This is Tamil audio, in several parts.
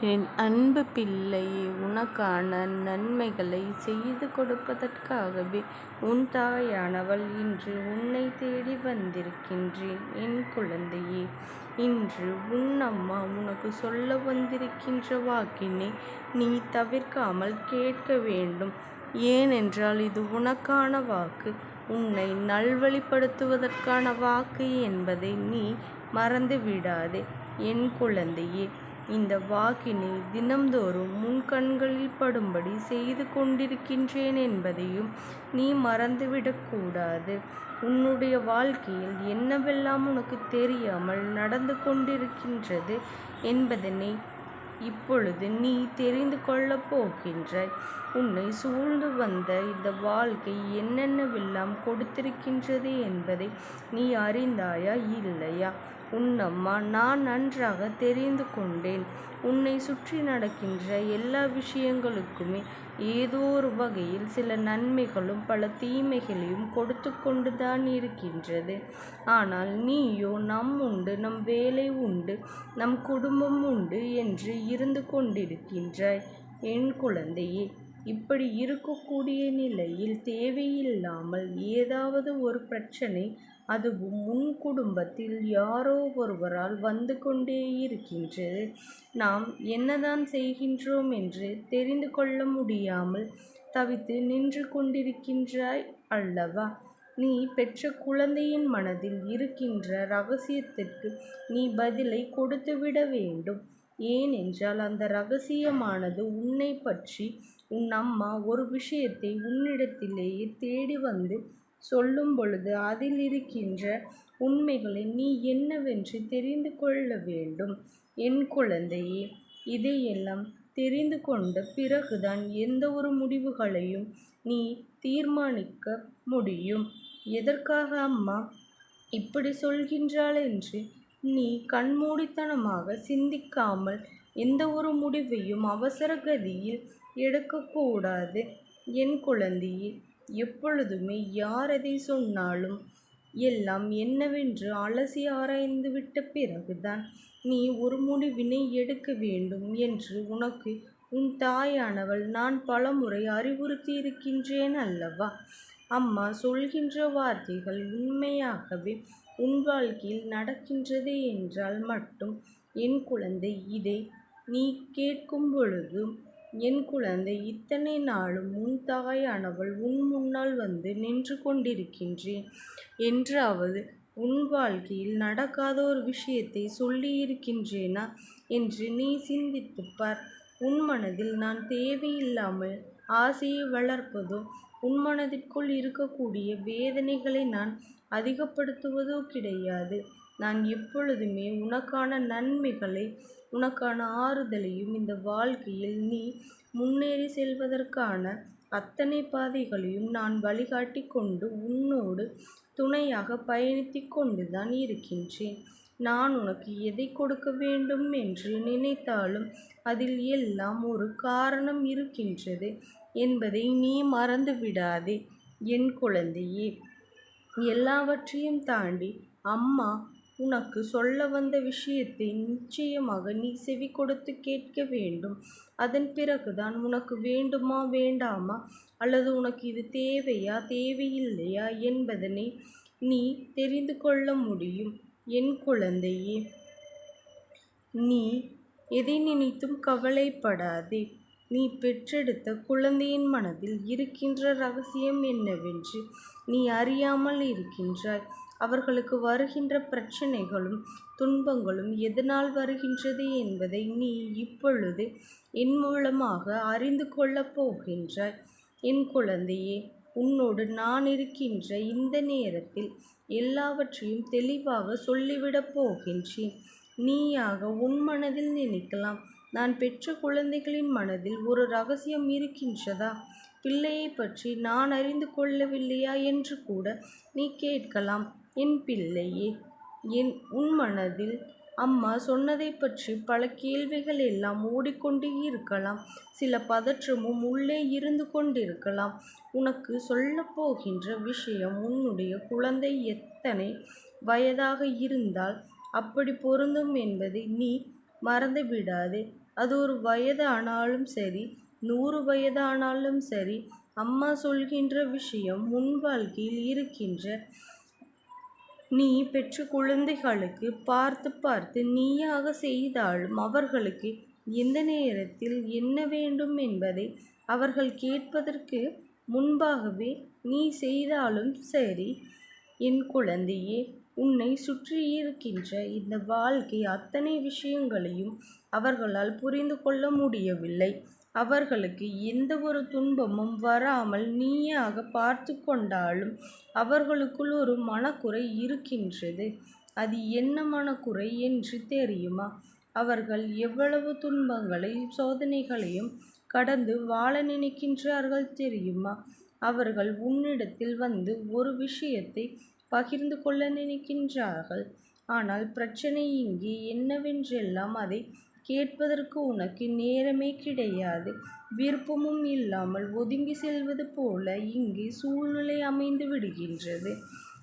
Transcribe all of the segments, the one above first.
என் அன்பு பிள்ளை உனக்கான நன்மைகளை செய்து கொடுப்பதற்காகவே உன் தாயானவள் இன்று உன்னை தேடி வந்திருக்கின்றேன் என் குழந்தையே. இன்று உன் அம்மா உனக்கு சொல்ல வந்திருக்கின்ற வாக்கினை நீ தவிர்க்காமல் கேட்க வேண்டும். ஏனென்றால் இது உனக்கான வாக்கு. உன்னை நல்வழிப்படுத்துவதற்கான வாக்கு என்பதை நீ மறந்து விடாதே என் குழந்தையே. இந்த வாக்கினை தினம்தோறும் உன் கண்களில் படும்படி செய்து கொண்டிருக்கின்றேன் என்பதையும் நீ மறந்துவிடக்கூடாது உன்னுடைய வாழ்க்கையில் என்னவெல்லாம் உனக்கு தெரியாமல் நடந்து கொண்டிருக்கின்றது என்பதனை இப்பொழுது நீ தெரிந்து கொள்ளப் போகின்றாய். உன்னை சூழ்ந்து வந்த இந்த வாழ்க்கை என்னென்னவெல்லாம் கொடுத்திருக்கின்றது என்பதை நீ அறிந்தாயா இல்லையா? உன்னம்மா நான் நன்றாக தெரிந்து கொண்டேன். உன்னை சுற்றி நடக்கின்ற எல்லா விஷயங்களுக்குமே ஏதோ ஒரு வகையில் சில நன்மைகளும் பல தீமைகளையும் கொடுத்து கொண்டுதான் இருக்கின்றது. ஆனால் நீயோ நம் உண்டு நம் வேலை உண்டு நம் குடும்பம் உண்டு என்று இருந்து கொண்டிருக்கின்றாய். என் குழந்தையே இப்படி இருக்கக்கூடிய நிலையில் தேவையில்லாமல் ஏதாவது ஒரு பிரச்சனை அதுவும் உன் குடும்பத்தில் யாரோ ஒருவரால் வந்து கொண்டே இருக்கின்றது நாம் என்னதான் செய்கின்றோம் என்று தெரிந்து கொள்ள முடியாமல் தவித்து நின்று கொண்டிருக்கின்றாய் அல்லவா? நீ பெற்ற குழந்தையின் மனதில் இருக்கின்ற ரகசியத்திற்கு நீ பதிலை கொடுத்துவிட வேண்டும். ஏனென்றால் அந்த ரகசியமானது உன்னை பற்றி உன் அம்மா ஒரு விஷயத்தை உன்னிடத்திலேயே தேடி வந்து சொல்லும் பொழுது அதில் இருக்கின்ற உண்மைகளை நீ என்னவென்று தெரிந்து கொள்ள வேண்டும். என் குழந்தையே இதையெல்லாம் தெரிந்து கொண்ட பிறகுதான் எந்த ஒரு முடிவுகளையும் நீ தீர்மானிக்க முடியும். எதற்காக அம்மா இப்படி சொல்கின்றாள் என்று நீ கண்மூடித்தனமாக சிந்திக்காமல் எந்த ஒரு முடிவையும் அவசர கதியில் எடுக்கக்கூடாது. என் குழந்தையே எப்பொழுதுமே யார் எதை சொன்னாலும் எல்லாம் என்னவென்று அலசி ஆராய்ந்து விட்ட பிறகுதான் நீ ஒரு முடிவினை எடுக்க வேண்டும் என்று உனக்கு உன் தாயானவள் நான் பலமுறை அறிவுறுத்தி இருக்கின்றேன் அல்லவா? அம்மா சொல்கின்ற வார்த்தைகள் உண்மையாகவே உன் வாழ்க்கையில் நடக்கின்றது என்றால் மட்டும் என் குழந்தை இதை நீ கேட்கும் பொழுது என் குழந்தை இத்தனை நாளும் உன் தாயானவள் உன் முன்னால் வந்து நின்று கொண்டிருக்கின்றேன். என்றாவது உன் வாழ்க்கையில் நடக்காத ஒரு விஷயத்தை சொல்லியிருக்கின்றேனா? என்று நீ சிந்தித்துப் பார். உன் மனதில் நான் தேவையில்லாமல் ஆசையை வளர்ப்பதோ உன் மனதிற்குள் இருக்கக்கூடிய வேதனைகளை நான் அதிகப்படுத்துவதோ கிடையாது. நான் எப்பொழுதுமே உனக்கான நன்மைகளை உனக்கான ஆறுதலையும் இந்த வாழ்க்கையில் நீ முன்னேறி செல்வதற்கான அத்தனை பாதைகளையும் நான் வழிகாட்டி கொண்டு உன்னோடு துணையாக பயணித்து கொண்டுதான் இருக்கின்றேன். நான் உனக்கு எதை கொடுக்க வேண்டும் என்று நினைத்தாலும் அதில் எல்லாம் ஒரு காரணம் இருக்கின்றது என்பதை நீ மறந்து விடாதே என் குழந்தையே எல்லாவற்றையும் தாண்டி அம்மா உனக்கு சொல்ல வந்த விஷயத்தை நிச்சயமாக நீ செவி கொடுத்து கேட்க வேண்டும். அதன் பிறகுதான் உனக்கு வேண்டுமா வேண்டாமா? அல்லது உனக்கு இது தேவையா தேவையில்லையா என்பதனை நீ தெரிந்து கொள்ள முடியும். என் குழந்தையே நீ எதை நினைத்தும் கவலைப்படாதே. நீ பெற்றெடுத்த குழந்தையின் மனதில் இருக்கின்ற ரகசியம் என்னவென்று நீ அறியாமல் இருக்கின்றாய். அவர்களுக்கு வருகின்ற பிரச்சனைகளும் துன்பங்களும் எதனால் வருகின்றது என்பதை நீ இப்பொழுது என் மூலமாக அறிந்து கொள்ளப் போகின்றாய். என் குழந்தையே உன்னோடு நான் இருக்கின்ற இந்த நேரத்தில் எல்லாவற்றையும் தெளிவாக சொல்லிவிடப் போகின்றேன். நீயாக உன் மனதில் நினைக்கலாம். நான் பெற்ற குழந்தைகளின் மனதில் ஒரு ரகசியம் இருக்கின்றதா? பிள்ளையை பற்றி நான் அறிந்து கொள்ளவில்லையா என்று கூட நீ கேட்கலாம். என் பிள்ளையே என் உன் மனதில் அம்மா சொன்னதை பற்றி பல கேள்விகள் எல்லாம் ஓடிக்கொண்டே இருக்கலாம். சில பதற்றமும் உள்ளே இருந்து கொண்டிருக்கலாம். உனக்கு சொல்லப்போகின்ற விஷயம் உன்னுடைய குழந்தை எத்தனை வயதாக இருந்தால் அப்படி பொருந்தும் என்பதை நீ மறந்து விடாதே அது ஒரு வயதானாலும் சரி நூறு வயதானாலும் சரி அம்மா சொல்கின்ற விஷயம் உன் வாழ்க்கையில் இருக்கின்ற நீ பெற்ற குழந்தைகளுக்கு பார்த்து பார்த்து நீயாக செய்தாலும் அவர்களுக்கு எந்த நேரத்தில் என்ன வேண்டும் என்பதை அவர்கள் கேட்பதற்கு முன்பாகவே நீ செய்தாலும் சரி. என் குழந்தையே உன்னை சுற்றியிருக்கின்ற இந்த வாழ்க்கை அத்தனை விஷயங்களையும் அவர்களால் புரிந்து கொள்ள முடியவில்லை. அவர்களுக்கு எந்த ஒரு துன்பமும் வராமல் நீயாக பார்த்து கொண்டாலும் அவர்களுக்குள் ஒரு மனக்குறை இருக்கின்றது. அது என்ன மனக்குறை என்று தெரியுமா? அவர்கள் எவ்வளவு துன்பங்களை சோதனைகளையும் கடந்து வாழ நினைக்கின்றார்கள் தெரியுமா? அவர்கள் உன்னிடத்தில் வந்து ஒரு விஷயத்தை பகிர்ந்து கொள்ள நினைக்கின்றார்கள். ஆனால் பிரச்சனை இங்கே என்னவென்றெல்லாம் அதை கேட்பதற்கு உனக்கு நேரமே கிடையாது. விருப்பமும் இல்லாமல் ஒதுங்கி செல்வது போல இங்கு சூழ்நிலை அமைந்து விடுகின்றது.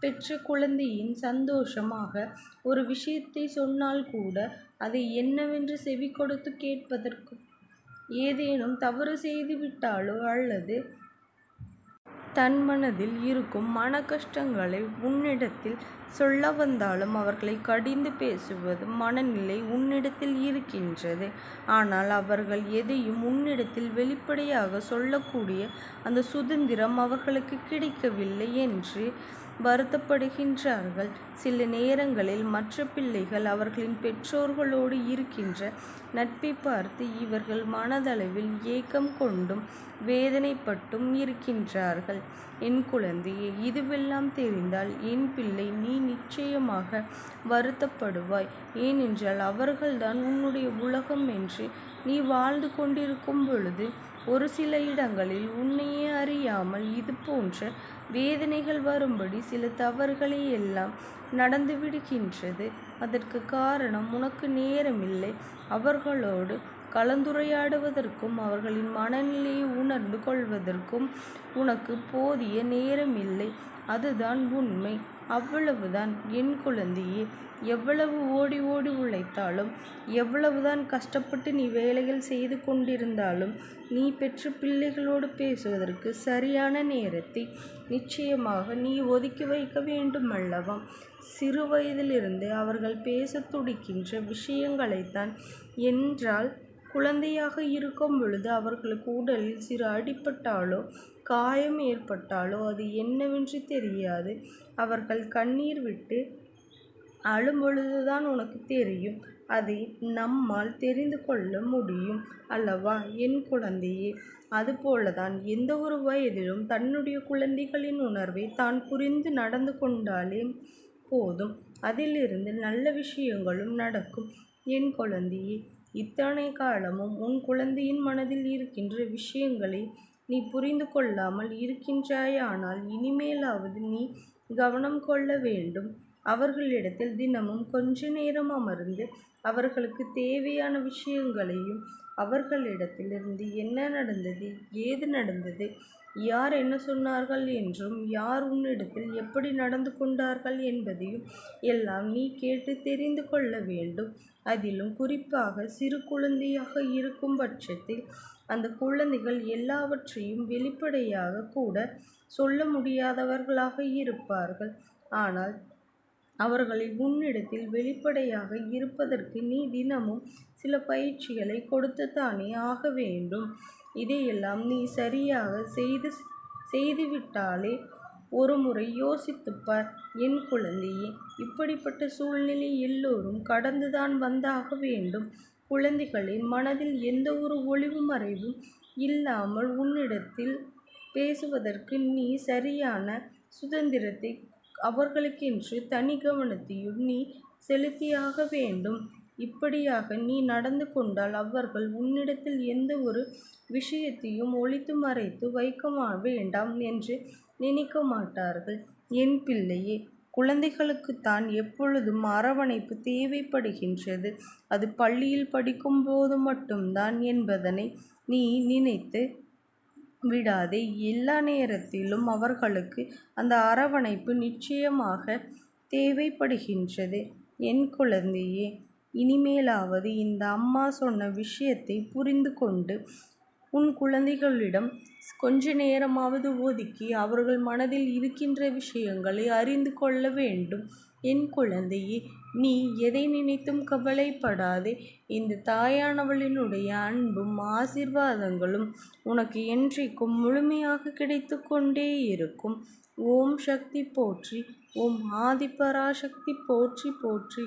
பெற்ற குழந்தையின் சந்தோஷமாக ஒரு விஷயத்தை சொன்னால் கூட அதை என்னவென்று செவி கொடுத்து கேட்பதற்கு ஏதேனும் தவறு செய்து விட்டாலோ அல்லது தன் மனதில் இருக்கும் மன கஷ்டங்களை உன்னிடத்தில் சொல்ல வந்தாலும் அவர்களை கடிந்து பேசுவது மனநிலை உன்னிடத்தில் இருக்கின்றது. ஆனால் அவர்கள் எதையும் உன்னிடத்தில் வெளிப்படையாக சொல்லக்கூடிய அந்த சுதந்திரம் அவர்களுக்கு கிடைக்கவில்லை என்று வருத்தப்படுகின்றார்கள். சில நேரங்களில் மற்ற பிள்ளைகள் அவர்களின் பெற்றோர்களோடு இருக்கின்ற நட்பை பார்த்து இவர்கள் மனதளவில் ஏக்கம் கொண்டும் வேதனைப்பட்டும் இருக்கின்றார்கள். என் குழந்தையே இதுவெல்லாம் தெரிந்தால் என் பிள்ளை நீ நிச்சயமாக வருத்தப்படுவாய். ஏனென்றால் அவர்கள்தான் உன்னுடைய உலகம் என்று நீ வாழ்ந்து கொண்டிருக்கும் பொழுது ஒரு சில இடங்களில் உன்னையே அறியாமல் இது போன்ற வேதனைகள் வரும்படி சில தவறுகளை எல்லாம் நடந்துவிடுகின்றது அதற்கு காரணம் உனக்கு நேரமில்லை. அவர்களோடு கலந்துரையாடுவதற்கும் அவர்களின் மனநிலையை உணர்ந்து கொள்வதற்கும் உனக்கு போதிய நேரமில்லை. அதுதான் உண்மை. அவ்வளவுதான் என் குழந்தையே எவ்வளவு ஓடி ஓடி உழைத்தாலும் எவ்வளவுதான் கஷ்டப்பட்டு நீ வேலைகள் செய்து கொண்டிருந்தாலும் நீ பெற்ற பிள்ளைகளோடு பேசுவதற்கு சரியான நேரத்தை நிச்சயமாக நீ ஒதுக்கி வைக்க வேண்டும் அல்லவா? சிறு வயதிலிருந்து அவர்கள் பேசத் துடிக்கின்ற விஷயங்களைத்தான் என்றால் குழந்தையாக இருக்கும் பொழுது அவர்களுக்கு உடலில் சிறு அடிபட்டாலோ காயம் ஏற்பட்டாலோ அது என்னவென்று தெரியாது. அவர்கள் கண்ணீர் விட்டு அழும்பொழுதுதான் உனக்கு தெரியும். அதை நம்மால் தெரிந்து கொள்ள முடியும் அல்லவா என் குழந்தையே? அதுபோலதான் எந்த ஒரு வயதிலும் தன்னுடைய குழந்தைகளின் உணர்வை தான் புரிந்து நடந்து கொண்டாலே போதும். அதிலிருந்து நல்ல விஷயங்களும் நடக்கும். என் குழந்தையே இத்தனை காலமும் உன் குழந்தையின் மனதில் இருக்கின்ற விஷயங்களை நீ புரிந்து கொள்ளாமல் இருக்கின்றாயானால் இனிமேலாவது நீ கவனம் கொள்ள வேண்டும். அவர்களிடத்தில் தினமும் கொஞ்ச நேரம் அமர்ந்து அவர்களுக்கு தேவையான விஷயங்களையும் அவர்களிடத்திலிருந்து என்ன நடந்தது ஏது நடந்தது யார் என்ன சொன்னார்கள் என்றும் யார் உன்னிடத்தில் எப்படி நடந்து கொண்டார்கள் என்பதையும் எல்லாம் நீ கேட்டு தெரிந்து கொள்ள வேண்டும். அதிலும் குறிப்பாக சிறு குழந்தையாக இருக்கும் பட்சத்தில் அந்த குழந்தைகள் எல்லாவற்றையும் வெளிப்படையாக கூட சொல்ல முடியாதவர்களாக இருப்பார்கள். ஆனால் அவர்களை உன்னிடத்தில் வெளிப்படையாக இருப்பதற்கு நீ தினமும் சில பயிற்சிகளை கொடுத்துத்தானே ஆக வேண்டும். இதையெல்லாம் நீ சரியாக செய்து செய்துவிட்டாலே ஒரு முறை யோசித்துப்பார். என் குழந்தையே இப்படிப்பட்ட சூழ்நிலை எல்லோரும் கடந்துதான் வந்தாக வேண்டும். குழந்தைகளின் மனதில் எந்த ஒரு ஒளிவு மறைவும் இல்லாமல் உன்னிடத்தில் பேசுவதற்கு நீ சரியான சுதந்திரத்தை அவர்களுக்கென்று தனி கவனத்தையும் நீ செலுத்தியாக வேண்டும். இப்படியாக நீ நடந்து கொண்டால் அவர்கள் உன்னிடத்தில் எந்த ஒரு விஷயத்தையும் ஒழித்து மறைத்து வைக்க வேண்டாம் என்று நினைக்க மாட்டார்கள் என் பிள்ளையே குழந்தைகளுக்குத்தான் எப்பொழுதும் அரவணைப்பு தேவைப்படுகின்றது. அது பள்ளியில் படிக்கும்போது மட்டும்தான் என்பதனை நீ நினைத்து விடாதே. எல்லா நேரத்திலும் அவர்களுக்கு அந்த அரவணைப்பு நிச்சயமாக தேவைப்படுகின்றது. என் குழந்தையே இனிமேலாவது இந்த அம்மா சொன்ன விஷயத்தை புரிந்து கொண்டு உன் குழந்தைகளிடம் கொஞ்ச நேரமாவது ஒதுக்கி அவர்கள் மனதில் இருக்கின்ற விஷயங்களை அறிந்து கொள்ள வேண்டும். என் குழந்தையே நீ எதை நினைத்தும் கவலைப்படாதே. இந்த தாயானவளினுடைய அன்பும் ஆசீர்வாதங்களும் உனக்கு என்றைக்கும் முழுமையாக கிடைத்து கொண்டே இருக்கும். ஓம் சக்தி போற்றி ஓம் ஆதிபராசக்தி போற்றி போற்றி